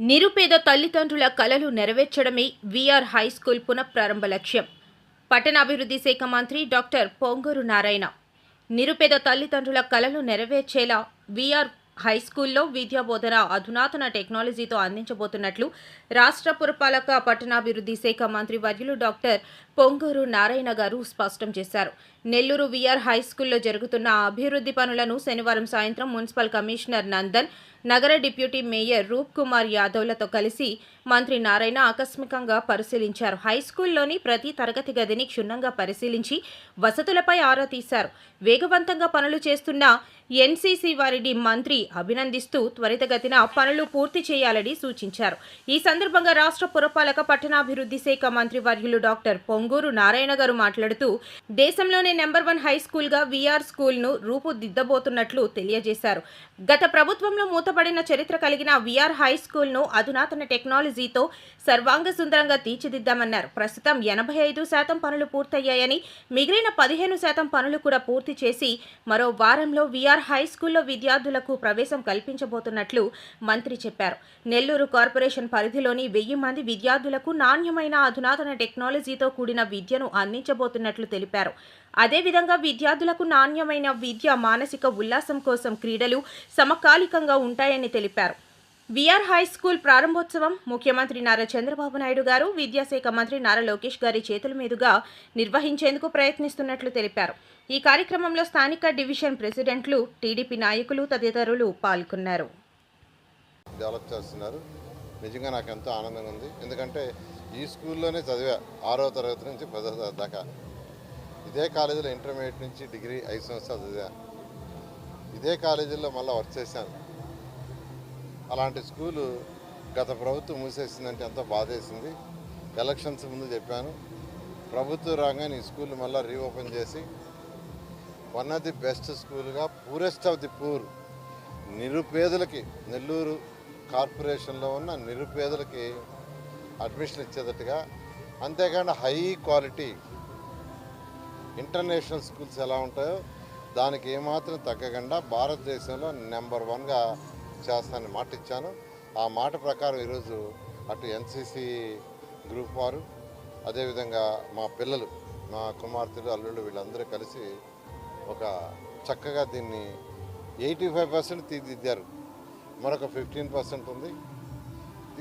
నిరుపేద తల్లిదండ్రుల కలలు నెరవేర్చడమే వీఆర్ హై స్కూల్ పునఃప్రారంభ లక్ష్యం. పట్టణాభివృద్ధి శాఖ మంత్రి డాక్టర్ పొంగూరు నారాయణ. నిరుపేద తల్లిదండ్రుల కలలు నెరవేర్చేలా వీఆర్ హై స్కూల్లో విద్యా బోధన అధునాతన టెక్నాలజీతో అందించబోతున్నట్లు రాష్ట్ర పురపాలక పట్టణాభివృద్ధి శాఖ మంత్రి వర్యులు డాక్టర్ పొంగూరు నారాయణ గారు స్పష్టం చేశారు. నెల్లూరు విఆర్ హై స్కూల్లో జరుగుతున్న అభివృద్ధి పనులను శనివారం సాయంత్రం మున్సిపల్ కమిషనర్ నందన్ నగర డిప్యూటీ మేయర్ రూప్ కుమార్ యాదవ్లతో కలిసి మంత్రి నారాయణ ఆకస్మికంగా పరిశీలించారు. హై స్కూల్లోని ప్రతి తరగతి గదిని క్షుణ్ణంగా పరిశీలించి వసతులపై ఆరా తీశారు. వేగవంతంగా పనులు చేస్తున్న ఎన్సీసీ వారిని మంత్రి అభినందిస్తూ త్వరితగతిన పనులు పూర్తి చేయాలని సూచించారు. ఈ సందర్భంగా రాష్ట్ర పురపాలక పట్టణాభివృద్ధి శాఖ మంత్రి వర్యులు డాక్టర్ పొంగూరు నారాయణ గారు మాట్లాడుతూ దేశంలోనే నెంబర్ వన్ హై స్కూల్గా వీఆర్ స్కూల్ను రూపుదిద్దబోతున్నట్లు తెలియజేశారు. గత ప్రభుత్వంలో మూతపడిన చరిత్ర కలిగిన వీఆర్ హై స్కూల్ను అధునాతన టెక్నాలజీతో సర్వాంగ సుందరంగా తీర్చిదిద్దామన్నారు. ప్రస్తుతం ఎనభై ఐదు శాతం పనులు పూర్తయ్యాయని మిగిలిన పదిహేను శాతం పనులు కూడా పూర్తి చేసి మరో వారంలో వీఆర్ హై స్కూల్లో విద్యార్థులకు ప్రవేశం కల్పించబోతున్నట్లు మంత్రి చెప్పారు. నెల్లూరు కార్పొరేషన్ పరిధిలోని వెయ్యి మంది విద్యార్థులకు నాణ్యమైన అధునాతన టెక్నాలజీతో కూడిన విద్యను అందించబోతున్నట్లు తెలిపారు. అదేవిధంగా విద్యార్థులకు నాణ్యమైన విద్య మానసిక ఉల్లాసం కోసం క్రీడలు సమకాలికంగా ఉంటాయని తెలిపారు. విఆర్ హై స్కూల్ ప్రారంభోత్సవం ముఖ్యమంత్రి నారా చంద్రబాబు నాయుడు గారు విద్యాశాఖ మంత్రి నారా లోకేష్ గారి చేతుల మీదుగా నిర్వహించేందుకు ప్రయత్నిస్తున్నట్లు తెలిపారు. ఈ కార్యక్రమంలో స్థానిక డివిజన్ ప్రెసిడెంట్లు టీడీపీ నాయకులు తదితరులు పాల్గొన్నారు. డెవలప్ చేస్తున్నారు. నిజంగా నాకు ఎంతో ఆనందంగా ఉంది. ఎందుకంటే ఈ స్కూల్లోనే చదివా. ఆరో తరగతి నుంచి పదో తరగతి దాకా. ఇదే కాలేజీలో ఇంటర్మీడియట్ నుంచి డిగ్రీ ఐదు సంవత్సరాలు చదివా. ఇదే కాలేజీలో మళ్ళీ వర్క్ చేశాను. అలాంటి స్కూలు గత ప్రభుత్వం మూసేసిందంటే ఎంతో బాధేసింది. ఎలక్షన్స్ ముందు చెప్పాను. ప్రభుత్వ రంగాన్ని ఈ స్కూల్ మళ్ళీ రీఓపెన్ చేసి వన్ ఆఫ్ ది బెస్ట్ స్కూల్గా పూరెస్ట్ ఆఫ్ ది పూర్ నిరుపేదలకి నెల్లూరు కార్పొరేషన్లో ఉన్న నిరుపేదలకి అడ్మిషన్ ఇచ్చేటట్టుగా. అంతేకాకుండా హై క్వాలిటీ ఇంటర్నేషనల్ స్కూల్స్ ఎలా ఉంటాయో దానికి ఏమాత్రం తగ్గకుండా భారతదేశంలో నెంబర్ వన్గా చేస్తానని మాట ఇచ్చాను. ఆ మాట ప్రకారం ఈరోజు అటు ఎన్సీసీ గ్రూప్ వారు అదేవిధంగా మా పిల్లలు మా కుమార్తెలు అల్లుళ్ళు వీళ్ళందరూ కలిసి ఒక చక్కగా దీన్ని ఎయిటీ ఫైవ్ పర్సెంట్ తీర్చిదిద్దారు. మరొక ఫిఫ్టీన్ పర్సెంట్ ఉంది.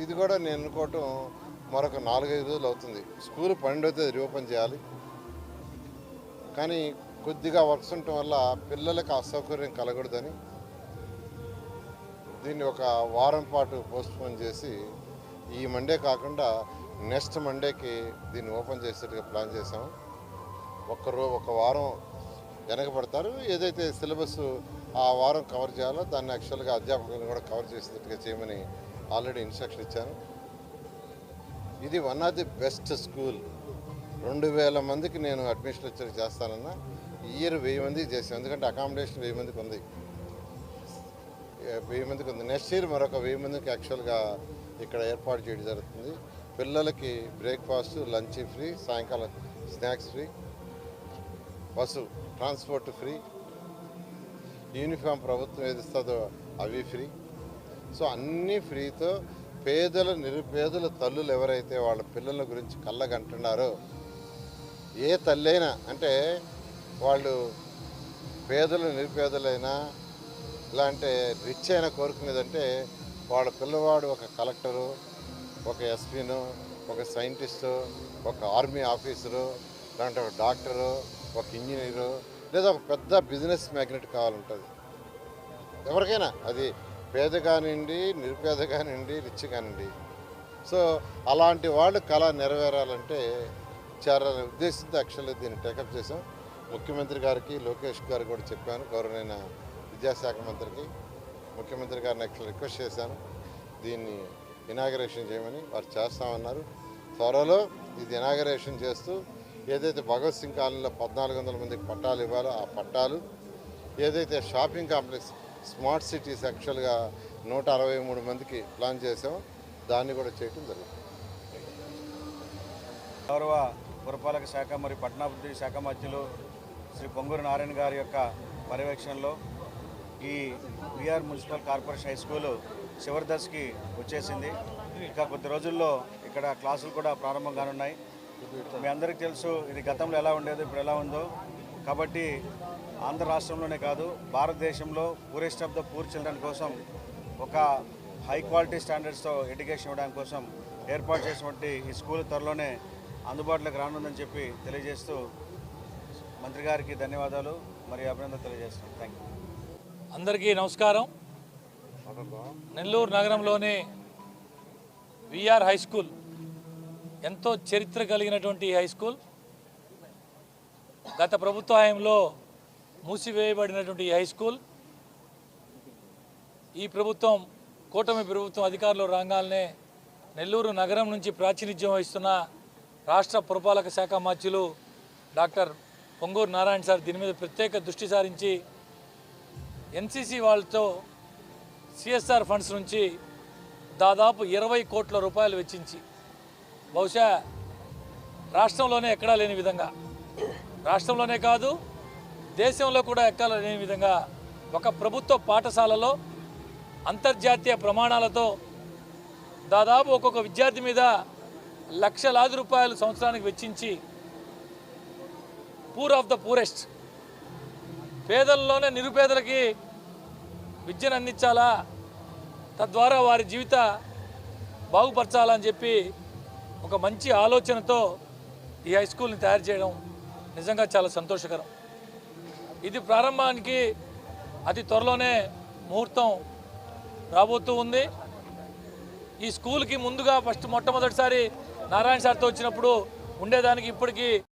ఇది కూడా నేను అనుకోవటం మరొక నాలుగైదు రోజులు అవుతుంది. స్కూల్ పన్నెండవ తేదీ రీఓపెన్ చేయాలి. కానీ కొద్దిగా వర్క్స్ ఉండటం వల్ల పిల్లలకు అసౌకర్యం కలగకూడదని దీన్ని ఒక వారం పాటు పోస్ట్పోన్ చేసి ఈ మండే కాకుండా నెక్స్ట్ మండేకి దీన్ని ఓపెన్ చేసేట్టుగా ప్లాన్ చేసాము ఒక్కరో ఒక వారం వెనకబడతారు. ఏదైతే సిలబస్ ఆ వారం కవర్ చేయాలో దాన్ని యాక్చువల్గా అధ్యాపకులను కూడా కవర్ చేసేటట్టుగా చేయమని ఆల్రెడీ ఇన్స్ట్రక్షన్ ఇచ్చాను. ఇది one of the best school రెండు వేల మందికి నేను అడ్మిషన్ లెక్చర్ చేస్తానన్నా. ఇయర్ వెయ్యి మందికి చేసాను ఎందుకంటే అకామిడేషన్ వెయ్యి మందికి ఉంది. వెయ్యి మందికి ఉంది. నెక్స్ట్ ఇయర్ మరొక వెయ్యి మందికి యాక్చువల్గా ఇక్కడ ఏర్పాటు చేయడం జరుగుతుంది. పిల్లలకి బ్రేక్ఫాస్ట్ లంచ్ ఫ్రీ సాయంకాలం snacks free bus transport free uniform ప్రభుత్వం ఏది ఇస్తుందో అవి ఫ్రీ సో అన్నీ ఫ్రీతో పేదల నిరుపేదల తల్లులు ఎవరైతే వాళ్ళ పిల్లల గురించి కళ్ళగంటున్నారో ఏ తల్లైనా అంటే వాళ్ళు పేదలు నిరుపేదలైనా ఇలాంటి రిచ్ అయినా కోరుకునేదంటే వాళ్ళ పిల్లవాడు ఒక కలెక్టరు ఒక ఎస్పీను ఒక సైంటిస్టు ఒక ఆర్మీ ఆఫీసరు లేదంటే ఒక డాక్టరు ఒక ఇంజనీరు లేదా ఒక పెద్ద బిజినెస్ మ్యాగ్నెట్ కావాలంటుంది. ఎవరికైనా అది పేద కానివ్వండి నిరుపేద కానివ్వండి రిచ్ కానివ్వండి సో అలాంటి వాళ్ళు కళ నెరవేరాలంటే చేరాలనే ఉద్దేశంతో యాక్చువల్లీ దీన్ని టేకప్ చేసాం ముఖ్యమంత్రి గారికి లోకేష్ గారు కూడా చెప్పాను గౌరవనైన విద్యాశాఖ మంత్రికి. ముఖ్యమంత్రి గారిని యాక్చువల్ రిక్వెస్ట్ చేశాను. దీన్ని ఇనాగరేషన్ చేయమని వారు చేస్తామన్నారు. త్వరలో ఇది ఇనాగరేషన్ చేస్తూ ఏదైతే భగత్ సింగ్ కాలనీలో పద్నాలుగు వందల మందికి పట్టాలు ఇవ్వాలో ఆ పట్టాలు ఏదైతే షాపింగ్ కాంప్లెక్స్ స్మార్ట్ సిటీస్ యాక్చువల్గా నూట అరవై మూడు మందికి ప్లాన్ చేసాం. దాన్ని కూడా చేయటం జరుగుతుంది గౌరవ పురపాలక శాఖ మరియు పట్టణాభివృద్ధి శాఖ మధ్యలో శ్రీ పొంగూరు నారాయణ గారి యొక్క పర్యవేక్షణలో ఈ VR municipal corporation high school చివరి దశకి వచ్చేసింది. ఇంకా కొద్ది రోజుల్లో ఇక్కడ క్లాసులు కూడా ప్రారంభం కానున్నాయి. మీ అందరికీ తెలుసు ఇది గతంలో ఎలా ఉండేదో ఇప్పుడు ఎలా ఉందో. కాబట్టి ఆంధ్ర రాష్ట్రంలోనే కాదు భారతదేశంలో poorest of the poor children కోసం ఒక హై క్వాలిటీ స్టాండర్డ్స్తో ఎడ్యుకేషన్ ఇవ్వడానికి కోసం ఏర్పాటు చేసినటువంటి ఈ స్కూల్ త్వరలోనే అందుబాటులోకి రానుందని చెప్పి తెలియజేస్తూ మంత్రి గారికి ధన్యవాదాలు మరియు అభినందనలు తెలియజేస్తున్నాం. థ్యాంక్ యూ అందరికీ నమస్కారం. నెల్లూరు నగరంలోని విఆర్ హై స్కూల్ ఎంతో చరిత్ర కలిగినటువంటి ఈ హై స్కూల్ గత ప్రభుత్వ హయాంలో మూసివేయబడినటువంటి హై స్కూల్ ఈ ప్రభుత్వం కూటమి ప్రభుత్వం అధికారులు రాగానే నెల్లూరు నగరం నుంచి ప్రాతినిధ్యం వహిస్తున్న రాష్ట్ర పురపాలక శాఖ మాధ్యులు డాక్టర్ పొంగూరు నారాయణ సార్ దీని మీద ప్రత్యేక దృష్టి సారించి ఎన్సీసీ వాళ్ళతో సిఎస్ఆర్ ఫండ్స్ నుంచి దాదాపు ఇరవై కోట్ల రూపాయలు వెచ్చించి బహుశా రాష్ట్రంలోనే ఎక్కడా లేని విధంగా రాష్ట్రంలోనే కాదు దేశంలో కూడా ఎక్కాలనే విధంగా ఒక ప్రభుత్వ పాఠశాలలో అంతర్జాతీయ ప్రమాణాలతో దాదాపు ఒక్కొక్క విద్యార్థి మీద లక్షలాది రూపాయలు సంవత్సరానికి వెచ్చించి పూర్ ఆఫ్ ద పూరెస్ట్ పేదల్లోనే నిరుపేదలకి విద్యను అందించాలా? తద్వారా వారి జీవిత బాగుపరచాలని చెప్పి ఒక మంచి ఆలోచనతో ఈ హై స్కూల్ని తయారు చేయడం నిజంగా చాలా సంతోషకరం. ఇది ప్రారంభానికి అతి త్వరలోనే ముహూర్తం రాబోతూ ఉంది. ఈ స్కూల్కి ముందుగా ఫస్ట్ మొట్టమొదటిసారి నారాయణ సార్తో వచ్చినప్పుడు ఉండేదానికి ఇప్పటికీ